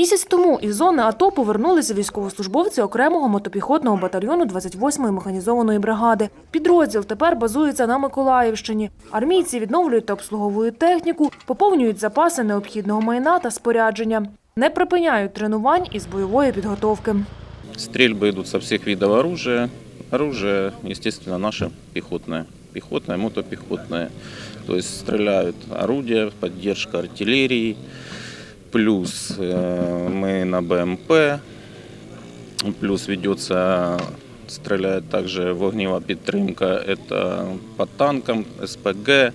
Місяць тому із зони АТО повернулися військовослужбовці окремого мотопіхотного батальйону 28-ї механізованої бригади. Підрозділ тепер базується на Миколаївщині. Армійці відновлюють та обслуговують техніку, поповнюють запаси необхідного майна та спорядження. Не припиняють тренувань із бойової підготовки. Стрельбы идут со всех видов оружия. Оружие, естественно, наше пехотное. Пехотное, мотопехотное. То есть стреляют орудия, поддержка артиллерии Плюс э, мы на БМП. Плюс ведется, стреляет также вогнева підтримка. Это по танкам, СПГ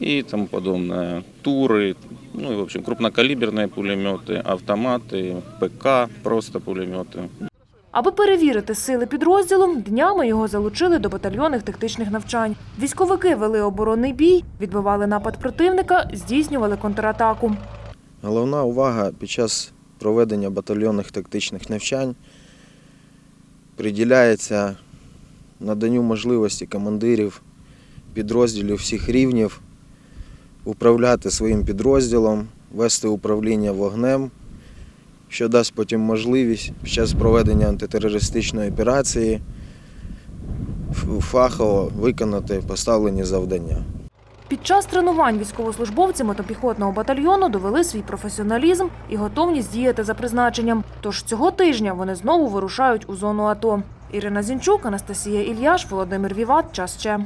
и тому подобное. Туры, ну и в общем крупнокалиберные пулеметы, автоматы, ПК, просто пулеметы. Аби перевірити сили підрозділу, днями його залучили до батальйонних тактичних навчань. Військовики вели оборонний бій, відбивали напад противника, здійснювали контратаку. Головна увага під час проведення батальйонних тактичних навчань приділяється наданню можливості командирів підрозділів всіх рівнів управляти своїм підрозділом, вести управління вогнем, що дасть потім можливість під час проведення антитерористичної операції фахово виконати поставлені завдання. Під час тренувань військовослужбовці мотопіхотного батальйону довели свій професіоналізм і готовність діяти за призначенням. Тож цього тижня вони знову вирушають у зону АТО. Ірина Зінчук, Анастасія Ільяш, Володимир Віват. Час ще.